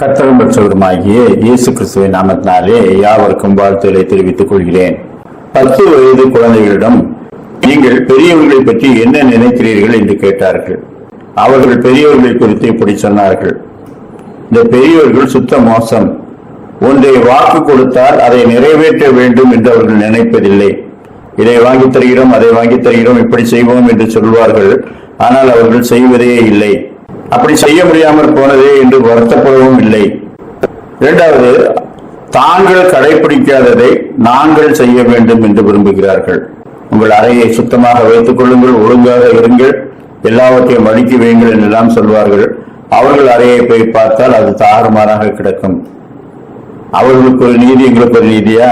கர்த்தரும் பெற்றவருமாகிய இயேசு கிறிஸ்துவின் நாமத்தினாலே யாவருக்கும் வாழ்த்துக்களை தெரிவித்துக் கொள்கிறேன். பத்து வயது குழந்தைகளிடம் நீங்கள் பெரியவர்களை பற்றி என்ன நினைக்கிறீர்கள் என்று கேட்டார்கள். அவர்கள் பெரியவர்களை குறித்து இப்படி சொன்னார்கள். இந்த பெரியவர்கள் சுத்த மோசம். ஒன்றை வாக்கு கொடுத்தால் அதை நிறைவேற்ற வேண்டும் என்று அவர்கள் நினைப்பதில்லை. இதை வாங்கித் தருகிறோம் அதை வாங்கித் தருகிறோம் இப்படி செய்வோம் என்று சொல்வார்கள். ஆனால் அவர்கள் செய்வதே இல்லை. அப்படி செய்ய முடியாமல் போனதே என்று வருத்தப்படவும் இல்லை. இரண்டாவது தாங்கள் கடைபிடிக்காததை நாங்கள் செய்ய வேண்டும் என்று விரும்புகிறார்கள். உங்கள் அறையை சுத்தமாக வைத்துக் கொள்ளுங்கள் ஒழுங்காக இருங்கள் எல்லாவற்றையும் அடுக்கி வையுங்கள் என்றெல்லாம் சொல்வார்கள். அவர்கள் அறையை போய் பார்த்தால் அது தாறுமாறாக கிடக்கும். அவர்களுக்கு ஒரு நீதி எங்களுக்கு ஒரு நீதியா?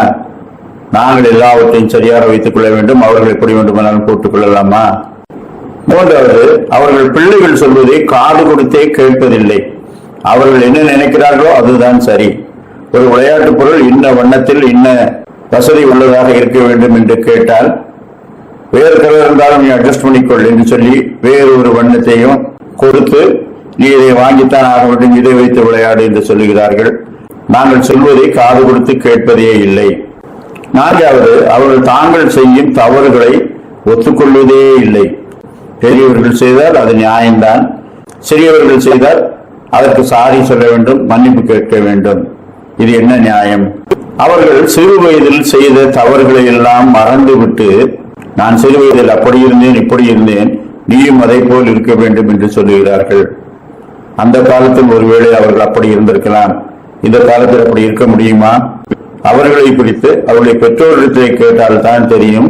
நாங்கள் எல்லாவற்றையும் சரியாக வைத்துக் கொள்ள வேண்டும். அவர்கள் எப்படி வேண்டுமானாலும் போட்டுக் கொள்ளலாமா? மூன்றாவது அவர்கள் பிள்ளைகள் சொல்வதை காது கொடுத்தே கேட்பதில்லை. அவர்கள் என்ன நினைக்கிறார்களோ அதுதான் சரி. ஒரு விளையாட்டுப் பொருள் இன்ன வண்ணத்தில் இன்ன வசதி உள்ளதாக இருக்க வேண்டும் என்று கேட்டால் வேறு கலர் இருந்தாலும் நீ அட்ஜஸ்ட் பண்ணிக்கொள் என்று சொல்லி வேறு ஒரு வண்ணத்தையும் கொடுத்து நீ இதை வாங்கித்தான் ஆக வேண்டும் இதை வைத்து விளையாடு என்று சொல்லுகிறார்கள். நாங்கள் சொல்வதை காது கொடுத்து கேட்பதே இல்லை. நான்காவது அவர்கள் தாங்கள் செய்யும் தவறுகளை ஒத்துக்கொள்வதே இல்லை. பெரியவர்கள் செய்தால் அது நியாயம்தான். சிறியவர்கள் செய்தால் அதற்கு சாரி சொல்ல வேண்டும் மன்னிப்பு கேட்க வேண்டும். இது என்ன நியாயம்? அவர்கள் சிறு வயதில் செய்த தவறுகளை எல்லாம் மறந்துவிட்டு நான் சிறு வயதில் அப்படி இருந்தேன் இப்படி இருந்தேன் நீயும் அதை போல் இருக்க வேண்டும் என்று சொல்லுகிறார்கள். அந்த காலத்தில் ஒருவேளை அவர்கள் அப்படி இருந்திருக்கலாம். இந்த காலத்தில் அப்படி இருக்க முடியுமா? அவர்களை குறித்து அவருடைய பெற்றோரிடத்தை கேட்டால் தான் தெரியும்.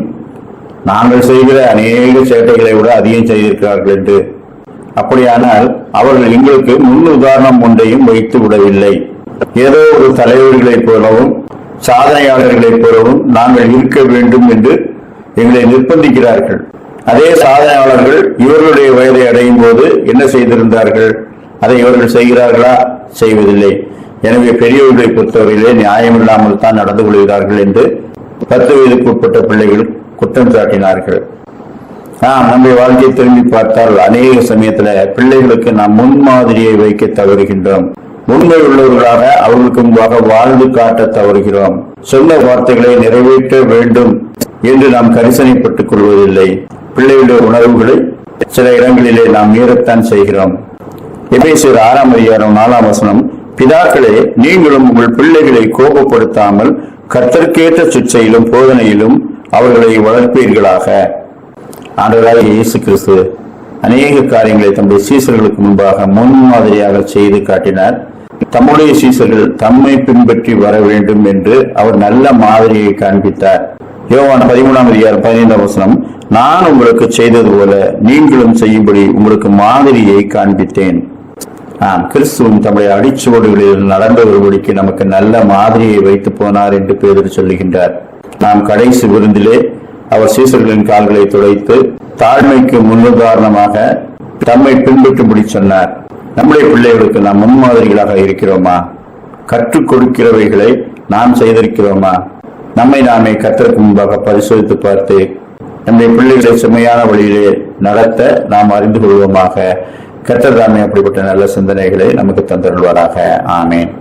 நாங்கள் செய்கிற அநேக சேட்டைகளை விட அதிகம் செய்திருக்கிறார்கள் என்று. அப்படியானால் அவர்கள் எங்களுக்கு முன் உதாரணம் ஒன்றையும் வைத்து விடவில்லை. ஏதோ ஒரு தலைவர்களைப் போலவும் சாதனையாளர்களைப் போலவும் நாங்கள் இருக்க வேண்டும் என்று எங்களை நிர்பந்திக்கிறார்கள். அதே சாதனையாளர்கள் இவர்களுடைய வயதை அடையும் போது என்ன செய்திருந்தார்கள்? அதை இவர்கள் செய்கிறார்களா? செய்வதில்லை. எனவே பெரியவர்களை பொறுத்தவரையிலே நியாயமில்லாமல் தான் நடந்து கொள்கிறார்கள் என்று பத்து வயதுக்கு உட்பட்ட பிள்ளைகள் குற்றம் சாட்டினார்கள் நாம் நம்முடைய வாழ்க்கையை திரும்பி பார்த்தால் அநேக சமயத்துல பிள்ளைகளுக்கு நாம் முன்மாதிரியை வைக்க தவறுகின்றோம். உண்மை உள்ளவர்களாக அவர்களுக்கு முன்பாக வாழ்ந்து காட்ட தவறுகிறோம். சொன்ன வார்த்தைகளை நிறைவேற்ற வேண்டும் என்று நாம் கரிசனைப்பட்டுக் கொள்வதில்லை. பிள்ளைகளுடைய உணர்வுகளை சில இடங்களிலே நாம் மீறத்தான் செய்கிறோம். எபேசியர் ஆறாம் அதிகாரம் நாலாம் வசனம் பிதாக்களே நீங்களும் உங்கள் பிள்ளைகளை கோபப்படுத்தாமல் கத்தற்கேற்ற சுச்சையிலும் போதனையிலும் அவர்களை வளர்ப்பீர்களாக. ஆண்டவராக இயேசு கிறிஸ்து அநேக காரியங்களை தம்முடைய சீசர்களுக்கு முன்பாக முன்மாதிரியாக செய்து காட்டினார். தம்முடைய சீசர்கள் தம்மை பின்பற்றி வர வேண்டும் என்று அவர் நல்ல மாதிரியை காண்பித்தார். யோவான் பதிமூணாம் அதிகாரம் பதினைந்தாம் வசனம் நான் உங்களுக்கு செய்தது போல நீங்களும் செய்யும்படி உங்களுக்கு மாதிரியை காண்பித்தேன். ஆம் கிறிஸ்துவும் தம்முடைய அடிச்சுவடுகளில் நடந்த ஒருபடிக்கு நமக்கு நல்ல மாதிரியை வைத்து போனார் என்று பேரில் சொல்லுகின்றார். நாம் கடைசி விருந்திலே அவர் சீசர்களின் கால்களை துடைத்து தாழ்மைக்கு முன்னுதாரணமாக தம்மை பின்பற்றும்படி சொன்னார். நம்முடைய பிள்ளைகளுக்கு நாம் முன்மாதிரிகளாக இருக்கிறோமா? கற்றுக் கொடுக்கிறவைகளை நாம் செய்திருக்கிறோமா? நம்மை நாமே கத்தருக்கு முன்பாக பரிசோதித்து பார்த்து நம்முடைய பிள்ளைகளை செம்மையான வழியிலே நடத்த நாம் அறிந்து கொள்வோமாக. கத்தர் தாமே அப்படிப்பட்ட நல்ல சிந்தனைகளை நமக்கு தந்தருள்வாராக. ஆமேன்.